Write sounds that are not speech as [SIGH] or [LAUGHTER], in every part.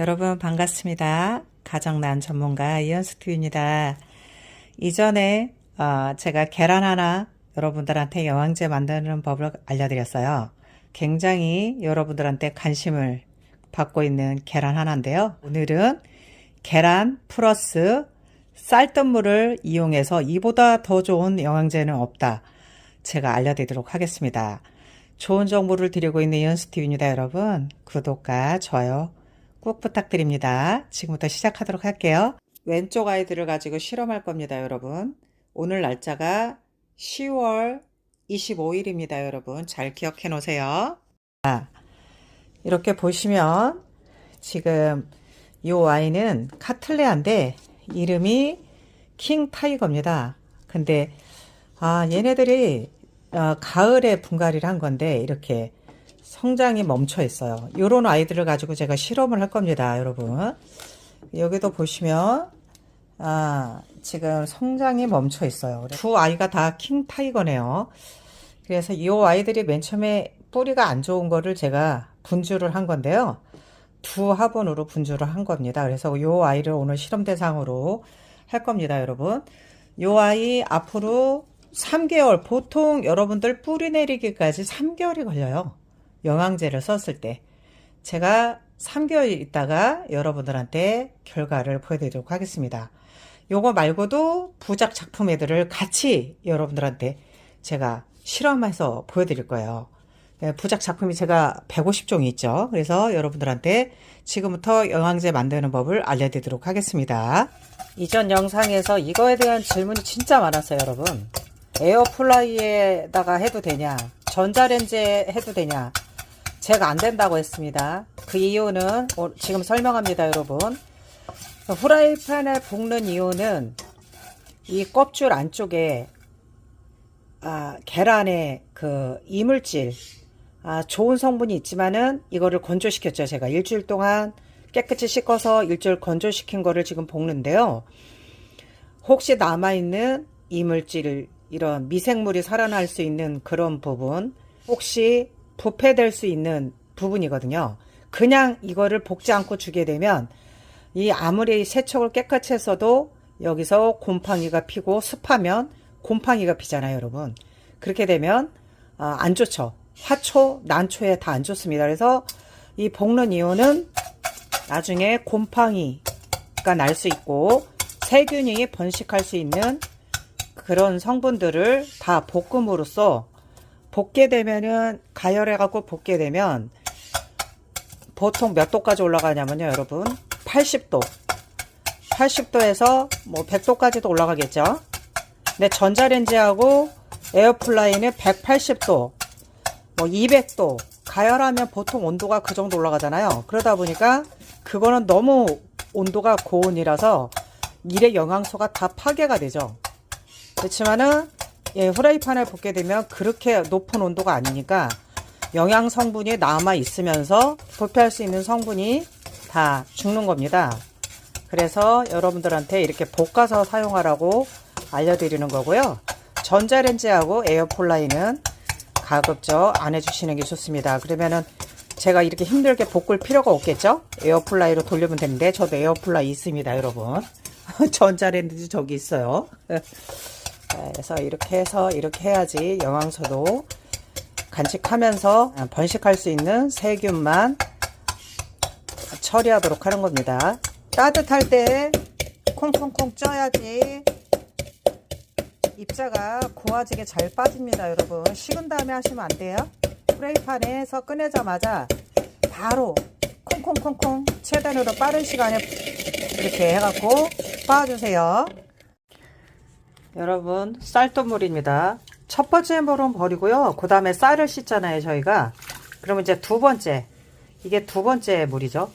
여러분 반갑습니다. 가정난 전문가 이현수투입니다. 이전에 어, 제가 계란 하나 여러분들한테 여왕제 만드는 법을 알려드렸어요. 굉장히 여러분들한테 관심을 받고 있는 계란 하나인데요. 오늘은 계란 플러스 쌀뜨물을 이용해서 이보다 더 좋은 영양제는 없다. 제가 알려드리도록 하겠습니다. 좋은 정보를 드리고 있는 이현수TV입니다, 여러분. 구독과 좋아요 꼭 부탁드립니다. 지금부터 시작하도록 할게요. 왼쪽 아이들을 가지고 실험할 겁니다, 여러분. 오늘 날짜가 10월 25일입니다, 여러분. 잘 기억해 놓으세요. 자, 이렇게 보시면 지금 이 와인은 카틀레아인데 이름이 킹 타이거입니다. 근데 아 얘네들이 어, 가을에 분갈이를 한 건데 이렇게 성장이 멈춰 있어요. 요런 아이들을 가지고 제가 실험을 할 겁니다, 여러분. 여기도 보시면 아 지금 성장이 멈춰 있어요. 두 아이가 다 킹 타이거네요. 그래서 이 아이들이 맨 처음에 뿌리가 안 좋은 거를 제가 분주를 한 건데요. 두 화분으로 분주를 한 겁니다. 그래서 이 아이를 오늘 실험 대상으로 할 겁니다, 여러분. 이 아이 앞으로 3개월, 보통 여러분들 뿌리 내리기까지 3개월이 걸려요. 영양제를 썼을 때. 제가 3개월 있다가 여러분들한테 결과를 보여드리도록 하겠습니다. 요거 말고도 부작 작품 애들을 같이 여러분들한테 제가 실험해서 보여드릴 거예요. 네, 부작 작품이 제가 150종이 있죠. 그래서 여러분들한테 지금부터 영양제 만드는 법을 알려드리도록 하겠습니다. 이전 영상에서 이거에 대한 질문이 진짜 많았어요, 여러분. 에어플라이에다가 해도 되냐? 전자레인지에 해도 되냐? 제가 안 된다고 했습니다. 그 이유는 지금 설명합니다, 여러분. 후라이팬에 볶는 이유는 이 껍질 안쪽에 아, 계란의 그 이물질, 아, 좋은 성분이 있지만은 이거를 건조시켰죠. 제가 일주일 동안 깨끗이 씻어서 일주일 건조시킨 거를 지금 볶는데요. 혹시 남아있는 이물질, 이런 미생물이 살아날 수 있는 그런 부분, 혹시 부패될 수 있는 부분이거든요. 그냥 이거를 볶지 않고 주게 되면 이 아무리 세척을 깨끗이 했어도 여기서 곰팡이가 피고 습하면 곰팡이가 피잖아요, 여러분. 그렇게 되면 아, 안 좋죠. 화초, 난초에 다 안 좋습니다. 그래서 이 볶는 이유는 나중에 곰팡이가 날 수 있고 세균이 번식할 수 있는 그런 성분들을 다 볶음으로써 볶게 되면은 가열해 갖고 볶게 되면 보통 몇 도까지 올라가냐면요, 여러분. 80도. 80도에서 뭐 100도까지도 올라가겠죠. 근데 전자레인지하고 에어플라이는 180도, 뭐 200도 가열하면 보통 온도가 그 정도 올라가잖아요. 그러다 보니까 그거는 너무 온도가 고온이라서 일의 영양소가 다 파괴가 되죠. 그렇지만은 예, 후라이팬을 볶게 되면 그렇게 높은 온도가 아니니까 영양 성분이 남아 있으면서 부패할 수 있는 성분이 다 죽는 겁니다. 그래서 여러분들한테 이렇게 볶아서 사용하라고 알려드리는 거고요. 전자레인지하고 에어폴라이는 가급적 안 해주시는 게 좋습니다. 그러면은 제가 이렇게 힘들게 볶을 필요가 없겠죠? 에어플라이로 돌리면 되는데 저도 에어플라이 있습니다, 여러분. [LAUGHS] 전자레인지 저기 있어요. [LAUGHS] 그래서 이렇게 해서 이렇게 해야지 영양소도 간직하면서 번식할 수 있는 세균만 처리하도록 하는 겁니다. 따뜻할 때 콩콩콩 쪄야지. 입자가 고와지게 잘 빠집니다 여러분. 식은 다음에 하시면 안 돼요? 프라이팬에서 꺼내자마자 바로 콩콩콩콩 최단으로 빠른 시간에 이렇게 해갖고 빻아주세요 여러분 쌀뜨물입니다. 첫 번째 물은 버리고요. 그 다음에 쌀을 씻잖아요 저희가. 그러면 이제 두 번째. 이게 두 번째 물이죠.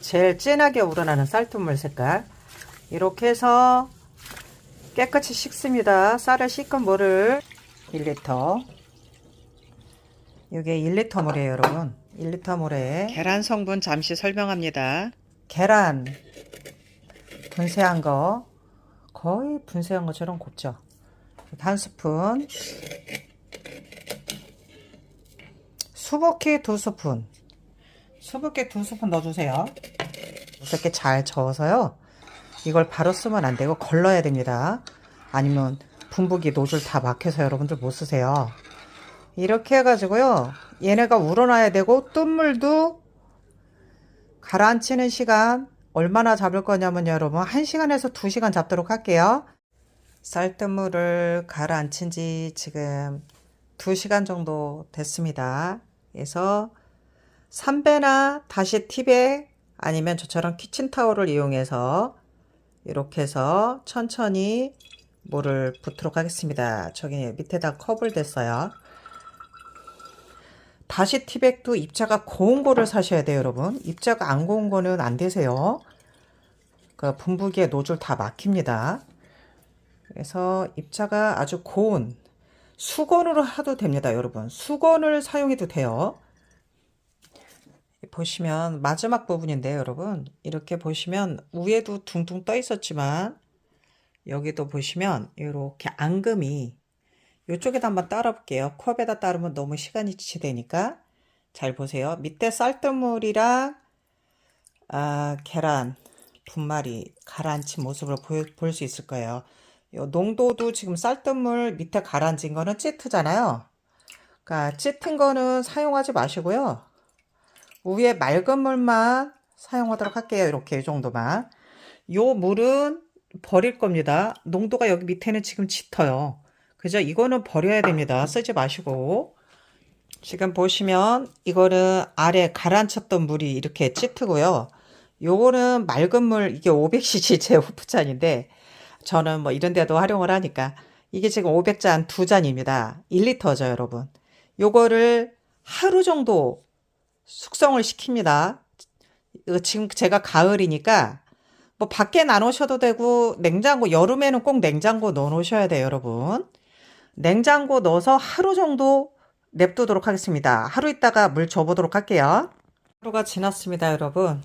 제일 진하게 우러나는 쌀뜨물 색깔. 이렇게 해서 깨끗이 씻습니다. 쌀을 씻은 물을 1리터. 이게 1리터 물이에요 여러분. 1리터 물에 계란 성분 잠시 설명합니다. 계란. 분쇄한 거 거의 분쇄한 것처럼 곱죠 한 스푼 수북히 두 스푼 수북히 두 스푼 넣어주세요 이렇게 잘 저어서요. 이걸 바로 쓰면 안 되고 걸러야 됩니다. 아니면 분부기 노즐 다 막혀서 여러분들 못 쓰세요. 이렇게 해가지고요. 얘네가 우러나야 되고 뜬물도 가라앉히는 시간 얼마나 잡을 거냐면 여러분 1시간에서 2시간 잡도록 할게요. 쌀뜨물을 가라앉힌 지 지금 2시간 정도 됐습니다. 그래서 삼배나 다시 티백 아니면 저처럼 키친타올을 이용해서 이렇게 해서 천천히 물을 붓도록 하겠습니다. 저기 밑에다 컵을 댔어요. 다시 티백도 입자가 고운 거를 사셔야 돼요, 여러분. 입자가 안 고운 거는 안 되세요. 그 분부기에 노즐 다 막힙니다. 그래서 입자가 아주 고운 수건으로 하도 됩니다, 여러분. 수건을 사용해도 돼요. 보시면 마지막 부분인데요, 여러분. 이렇게 보시면 위에도 둥둥 떠 있었지만 여기도 보시면 이렇게 앙금이 이쪽에다 한번 따라 볼게요. 컵에다 따르면 너무 시간이 지체되니까 잘 보세요. 밑에 쌀뜨물이랑 아, 계란 분말이 가라앉힌 모습을 볼 수 있을 거예요. 요 농도도 지금 쌀뜨물 밑에 가라앉은 거는 찌트잖아요. 그러니까 찌튼 거는 사용하지 마시고요. 위에 맑은 물만 사용하도록 할게요. 이렇게 이 정도만. 요 물은 버릴 겁니다. 농도가 여기 밑에는 지금 짙어요. 그죠? 이거는 버려야 됩니다. 쓰지 마시고. 지금 보시면 이거는 아래 가라앉혔던 물이 이렇게 짙고요. 요거는 맑은 물 이게 500cc 제 호프잔인데 저는 뭐 이런 데도 활용을 하니까 이게 지금 500잔 두 잔입니다. 1리터죠, 여러분. 요거를 하루 정도 숙성을 시킵니다. 지금 제가 가을이니까 뭐 밖에 나누셔도 되고 냉장고 여름에는 꼭 냉장고 넣어 놓으셔야 돼요, 여러분. 냉장고 넣어서 하루 정도 냅두도록 하겠습니다. 하루 있다가 물 줘보도록 할게요. 하루가 지났습니다, 여러분.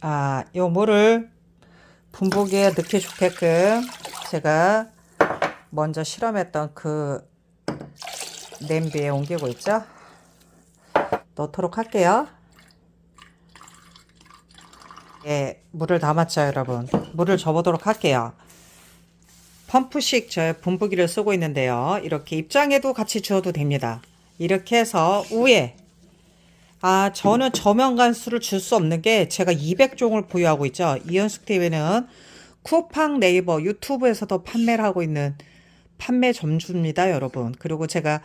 아, 요 물을 분부기에 넣기 좋게끔 제가 먼저 실험했던 그 냄비에 옮기고 있죠. 넣도록 할게요. 예, 물을 담았죠, 여러분. 물을 접어도록 할게요. 펌프식 저 분부기를 쓰고 있는데요. 이렇게 입장에도 같이 주어도 됩니다. 이렇게 해서 위에 아 저는 저면 간수를 줄 수 없는 게 제가 200종을 보유하고 있죠. 이연숙 TV는 쿠팡 네이버 유튜브에서도 판매를 하고 있는 판매 점주입니다, 여러분. 그리고 제가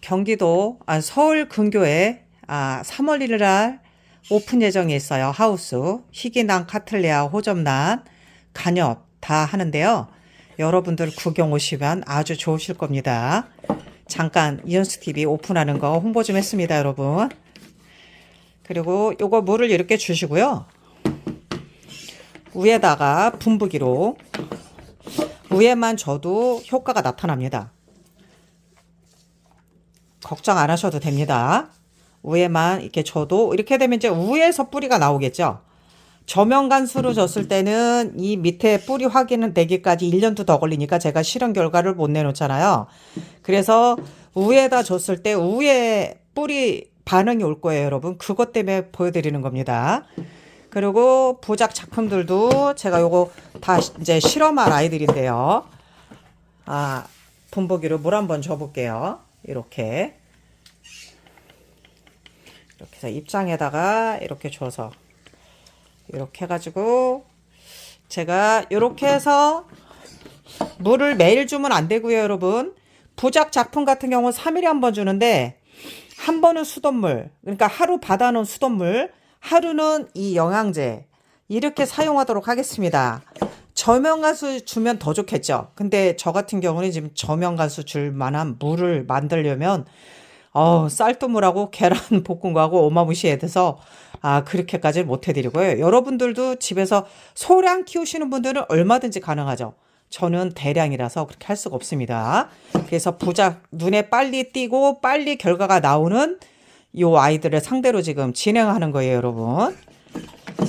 경기도 아, 서울 근교에 아 3월 1일 날 오픈 예정이 있어요. 하우스 희귀난 카틀레아 호접란 간엽 다 하는데요. 여러분들 구경 오시면 아주 좋으실 겁니다. 잠깐 이연수 TV 오픈하는 거 홍보 좀 했습니다, 여러분. 그리고 요거 물을 이렇게 주시고요. 위에다가 분부기로 위에만 줘도 효과가 나타납니다. 걱정 안 하셔도 됩니다. 위에만 이렇게 줘도 이렇게 되면 이제 위에서 뿌리가 나오겠죠. 저면 간수로 줬을 때는 이 밑에 뿌리 확인은 되기까지 1년도 더 걸리니까 제가 실험 결과를 못 내놓잖아요. 그래서 위에다 줬을 때 위에 뿌리 반응이 올 거예요, 여러분. 그것 때문에 보여드리는 겁니다. 그리고 부작 작품들도 제가 요거 다 이제 실험할 아이들인데요. 아, 분보기로 물 한번 줘볼게요. 이렇게. 이렇게 해서 입장에다가 이렇게 줘서 이렇게 해가지고 제가 이렇게 해서 물을 매일 주면 안 되고요, 여러분. 부작 작품 같은 경우는 3일에 한 번 주는데 한 번은 수돗물, 그러니까 하루 받아놓은 수돗물, 하루는 이 영양제 이렇게 사용하도록 하겠습니다. 저명가수 주면 더 좋겠죠. 근데 저 같은 경우는 지금 저명가수 줄 만한 물을 만들려면 어, 쌀뜨물하고 계란 [LAUGHS] 볶은 거하고 어마무시해서 아, 그렇게까지는 못 해드리고요. 여러분들도 집에서 소량 키우시는 분들은 얼마든지 가능하죠. 저는 대량이라서 그렇게 할 수가 없습니다. 그래서 부작, 눈에 빨리 띄고 빨리 결과가 나오는 요 아이들을 상대로 지금 진행하는 거예요, 여러분.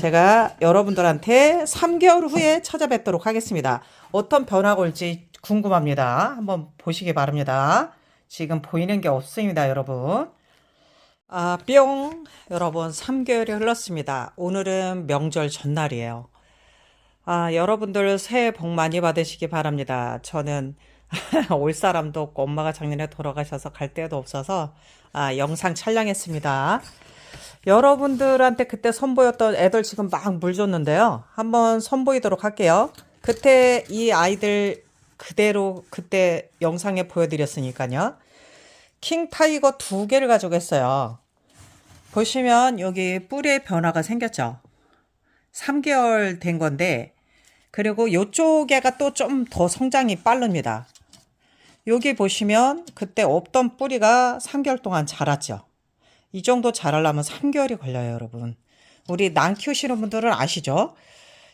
제가 여러분들한테 3개월 후에 찾아뵙도록 하겠습니다. 어떤 변화가 올지 궁금합니다. 한번 보시기 바랍니다. 지금 보이는 게 없습니다, 여러분. 아, 뿅! 여러분, 3개월이 흘렀습니다. 오늘은 명절 전날이에요. 아, 여러분들 새해 복 많이 받으시기 바랍니다. 저는 [LAUGHS] 올 사람도 없고 엄마가 작년에 돌아가셔서 갈 데도 없어서 아, 영상 촬영했습니다. 여러분들한테 그때 선보였던 애들 지금 막 물 줬는데요. 한번 선보이도록 할게요. 그때 이 아이들 그대로 그때 영상에 보여드렸으니까요. 킹 타이거 두 개를 가져갔어요. 보시면 여기 뿌리에 변화가 생겼죠. 3개월 된 건데 그리고 요쪽에가 또 좀 더 성장이 빠릅니다. 여기 보시면 그때 없던 뿌리가 3개월 동안 자랐죠. 이 정도 자라려면 3개월이 걸려요, 여러분. 우리 난 키우시는 분들은 아시죠?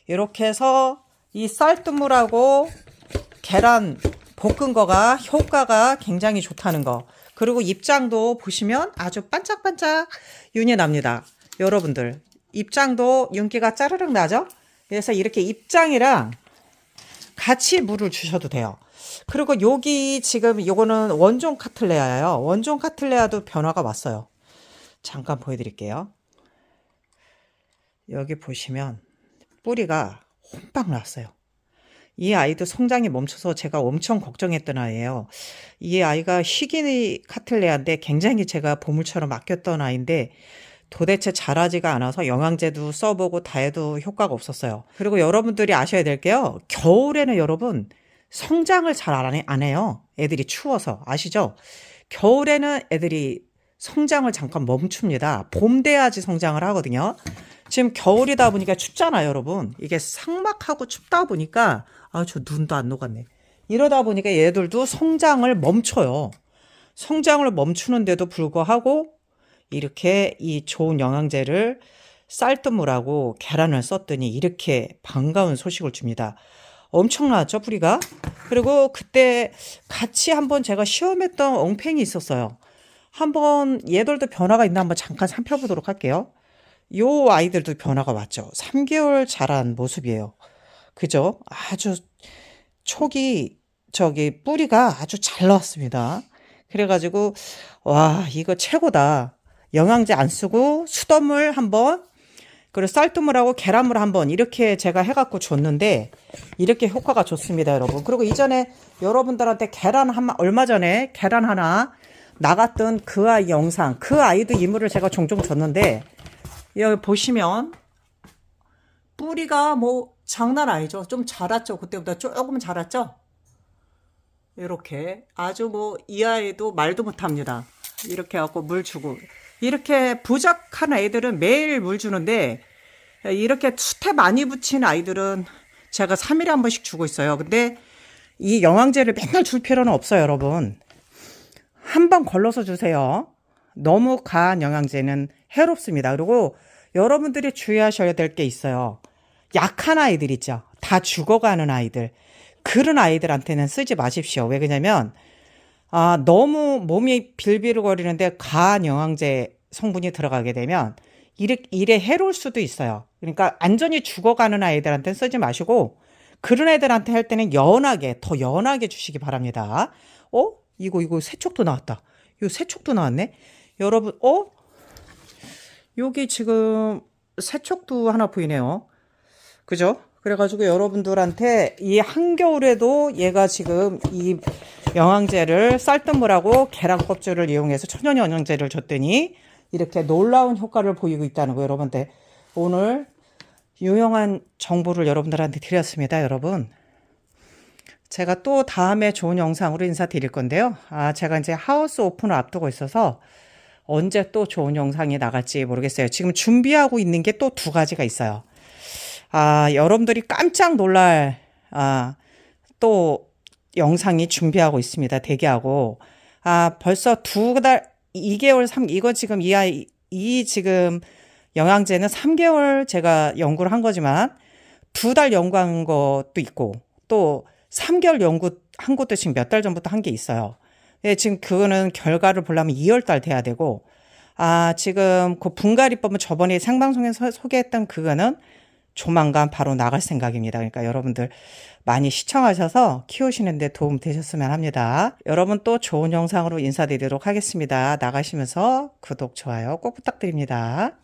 이렇게 해서 이 쌀뜨물하고 계란 볶은 거가 효과가 굉장히 좋다는 거. 그리고 입장도 보시면 아주 반짝반짝 윤이 납니다. 여러분들, 입장도 윤기가 짜르륵 나죠? 그래서 이렇게 입장이랑 같이 물을 주셔도 돼요. 그리고 여기 지금 요거는 원종 카틀레아예요. 원종 카틀레아도 변화가 왔어요. 잠깐 보여드릴게요. 여기 보시면 뿌리가 혼박 났어요. 이 아이도 성장이 멈춰서 제가 엄청 걱정했던 아이예요. 이 아이가 희귀 카틀레아인데 굉장히 제가 보물처럼 아꼈던 아이인데 도대체 자라지가 않아서 영양제도 써보고 다 해도 효과가 없었어요. 그리고 여러분들이 아셔야 될 게요. 겨울에는 여러분 성장을 잘 안 해요. 애들이 추워서 아시죠? 겨울에는 애들이 성장을 잠깐 멈춥니다. 봄 돼야지 성장을 하거든요. 지금 겨울이다 보니까 춥잖아요, 여러분. 이게 상막하고 춥다 보니까 아, 저 눈도 안 녹았네. 이러다 보니까 얘들도 성장을 멈춰요. 성장을 멈추는데도 불구하고 이렇게 이 좋은 영양제를 쌀뜨물하고 계란을 썼더니 이렇게 반가운 소식을 줍니다. 엄청나죠, 뿌리가? 그리고 그때 같이 한번 제가 시험했던 엉팽이 있었어요. 한번 얘들도 변화가 있나 한번 잠깐 살펴보도록 할게요. 요 아이들도 변화가 왔죠. 3개월 자란 모습이에요. 그죠? 아주 촉이 저기 뿌리가 아주 잘 나왔습니다. 그래가지고 와 이거 최고다. 영양제 안 쓰고 수돗물 한번 그리고 쌀뜨물하고 계란물 한번 이렇게 제가 해갖고 줬는데 이렇게 효과가 좋습니다, 여러분. 그리고 이전에 여러분들한테 계란 한 얼마 전에 계란 하나 나갔던 그 아이 영상 그 아이도 이물을 제가 종종 줬는데 여기 보시면 뿌리가 뭐 장난 아니죠. 좀 자랐죠. 그때보다 조금 자랐죠. 이렇게 아주 뭐이 아이도 말도 못합니다. 이렇게 갖고 물 주고 이렇게 부적한 아이들은 매일 물 주는데 이렇게 수태 많이 붙인 아이들은 제가 3일에 한 번씩 주고 있어요. 근데 이 영양제를 맨날 줄 필요는 없어요, 여러분. 한 번 걸러서 주세요. 너무 과한 영양제는 해롭습니다. 그리고 여러분들이 주의하셔야 될 게 있어요. 약한 아이들 있죠. 다 죽어가는 아이들. 그런 아이들한테는 쓰지 마십시오. 왜 그러냐면 아, 너무 몸이 빌빌거리는데 과한 영양제 성분이 들어가게 되면 일에, 일에 해로울 수도 있어요. 그러니까 안전히 죽어가는 아이들한테는 쓰지 마시고 그런 애들한테 할 때는 연하게 더 연하게 주시기 바랍니다. 어? 이거 이거 세척도 나왔다. 요 세척도 나왔네. 여러분, 어? 여기 지금 세척도 하나 보이네요. 그죠? 그래가지고 여러분들한테 이 한겨울에도 얘가 지금 이 영양제를 쌀뜨물하고 계란 껍질을 이용해서 천연 영양제를 줬더니 이렇게 놀라운 효과를 보이고 있다는 거 여러분들 오늘 유용한 정보를 여러분들한테 드렸습니다, 여러분. 제가 또 다음에 좋은 영상으로 인사드릴 건데요. 아, 제가 이제 하우스 오픈을 앞두고 있어서 언제 또 좋은 영상이 나갈지 모르겠어요. 지금 준비하고 있는 게 또 두 가지가 있어요. 아, 여러분들이 깜짝 놀랄, 아, 또 영상이 준비하고 있습니다. 대기하고. 아, 벌써 두 달, 2개월, 3, 이거 지금 이 아이, 이 지금 영양제는 3개월 제가 연구를 한 거지만 두 달 연구한 것도 있고 또 3개월 연구한 것도 지금 몇 달 전부터 한 게 있어요. 예, 지금 그거는 결과를 보려면 2월 달 돼야 되고 아, 지금 그 분갈이법은 저번에 생방송에서 소개했던 그거는 조만간 바로 나갈 생각입니다. 그러니까 여러분들 많이 시청하셔서 키우시는데 도움 되셨으면 합니다. 여러분 또 좋은 영상으로 인사드리도록 하겠습니다. 나가시면서 구독, 좋아요 꼭 부탁드립니다.